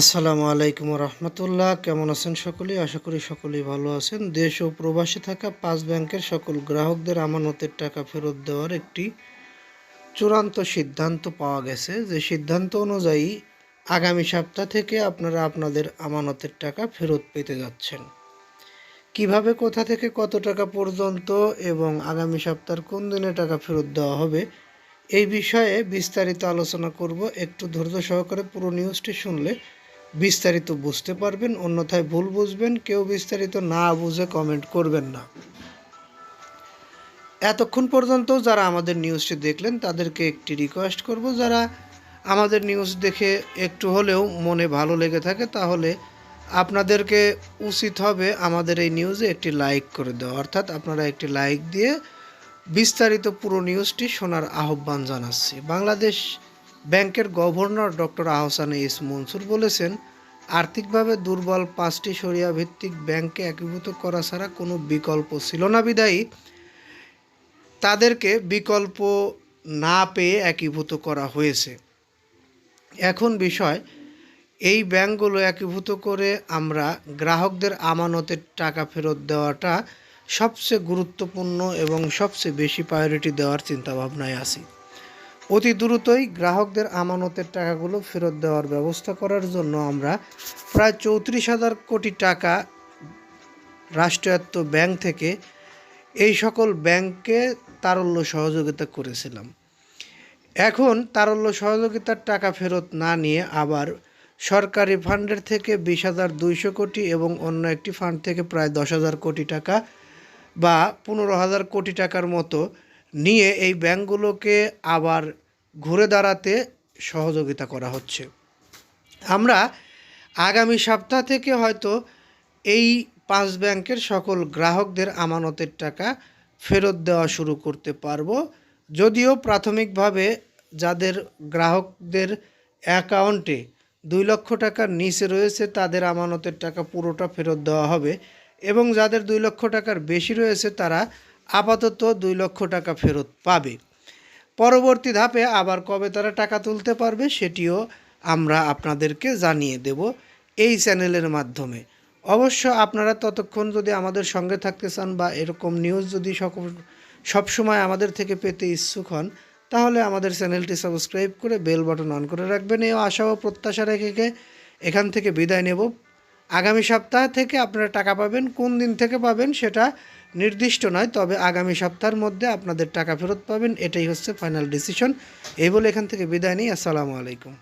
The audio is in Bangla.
আসসালামু আলাইকুম রহমতুল্লাহ। কেমন আছেন সকলেই? আশা করি সকলেই ভালো আছেন। দেশ ও প্রবাসী থাকা পাঁচ ব্যাংকের সকল গ্রাহকদের আমানতের টাকা ফেরত দেওয়ার একটি চূড়ান্ত সিদ্ধান্ত পাওয়া গেছে। যে সিদ্ধান্ত অনুযায়ী আগামী সপ্তাহ থেকে আপনারা আপনাদের আমানতের টাকা ফেরত পেতে যাচ্ছেন। কীভাবে, কোথা থেকে, কত টাকা পর্যন্ত এবং আগামী সপ্তাহের কোন দিনে টাকা ফেরত দেওয়া হবে, এই বিষয়ে বিস্তারিত আলোচনা করব। একটু ধৈর্য সহকারে পুরো নিউজটি শুনলে বিস্তারিত বুঝতে পারবেন, অন্যথায় ভুল বুঝবেন, কেউ বিস্তারিত না বুঝে কমেন্ট করবেন না। এতক্ষণ পর্যন্ত যারা আমাদের নিউজটি দেখলেন, তাদেরকে একটি রিকোয়েস্ট করব, যারা আমাদের নিউজ দেখে একটু হলেও মনে ভালো লেগে থাকে, তাহলে আপনাদেরকে উচিত হবে আমাদের এই নিউজে একটি লাইক করে দেওয়া। অর্থাৎ আপনারা একটি লাইক দিয়ে বিস্তারিত পুরো নিউজটি শোনার আহ্বান জানাচ্ছি। বাংলাদেশ ব্যাংকের গভর্নর ডক্টর আহসান ইস মনসুর বলেছেন, আর্থিকভাবে দুর্বল পাঁচটি সরিয়া ভিত্তিক ব্যাংককে একীভূত করা ছাড়া কোনো বিকল্প ছিল না বিদায়ী। তাদেরকে বিকল্প না পেয়ে একীভূত করা হয়েছে। এখন বিষয়, এই ব্যাংকগুলো একীভূত করে আমরা গ্রাহকদের আমানতের টাকা ফেরত দেওয়াটা সবচেয়ে গুরুত্বপূর্ণ এবং সবচেয়ে বেশি প্রায়োরিটি দেওয়ার চিন্তাভাবনায় আছি। অতি দ্রুতই গ্রাহকদের আমানতের টাকাগুলো ফেরত দেওয়ার ব্যবস্থা করার জন্য আমরা প্রায় চৌত্রিশ হাজার কোটি টাকা রাষ্ট্রায়ত্ত ব্যাংক থেকে এই সকল ব্যাংককে তারল্য সহযোগিতা করেছিলাম। এখন তারল্য সহযোগিতার টাকা ফেরত না নিয়ে আবার সরকারি ফান্ডের থেকে বিশ হাজার দুইশো কোটি এবং অন্য একটি ফান্ড থেকে প্রায় দশ হাজার কোটি টাকা বা পনেরো হাজার কোটি টাকার মতো নিয়ে এই ব্যাংকগুলোকে আবার ঘুরে দাঁড়াতে সহযোগিতা করা হচ্ছে। আমরা আগামী সপ্তাহ থেকে হয়তো এই পাঁচ ব্যাংকের সকল গ্রাহকদের আমানতের টাকা ফেরত দেওয়া শুরু করতে পারব। যদিও প্রাথমিকভাবে যাদের গ্রাহকদের অ্যাকাউন্টে দুই লক্ষ টাকার নিচে রয়েছে, তাদের আমানতের টাকা পুরোটা ফেরত দেওয়া হবে এবং যাদের দুই লক্ষ টাকার বেশি রয়েছে, তারা আপাতত দুই লক্ষ টাকা ফেরত পাবে। পরবর্তী ধাপে আবার কবে তারা টাকা তুলতে পারবে সেটিও আমরা আপনাদেরকে জানিয়ে দেব এই চ্যানেলের মাধ্যমে। অবশ্য আপনারা ততক্ষণ যদি আমাদের সঙ্গে থাকতে চান বা এরকম নিউজ যদি সকল সবসময় আমাদের থেকে পেতে ইচ্ছুক হন, তাহলে আমাদের চ্যানেলটি সাবস্ক্রাইব করে বেল বাটন অন করে রাখবেন। এই আশা ও প্রত্যাশা রেখে এখান থেকে বিদায় নেব। আগামী সপ্তাহ থেকে আপনারা টাকা পাবেন। কোন দিন থেকে পাবেন সেটা নির্দিষ্ট নয়, তবে আগামী সপ্তাহের মধ্যে আপনাদের টাকা ফেরত পাবেন। এটাই হচ্ছে ফাইনাল ডিসিশন এই বলে এখান থেকে বিদায় নিই। আসসালামু আলাইকুম।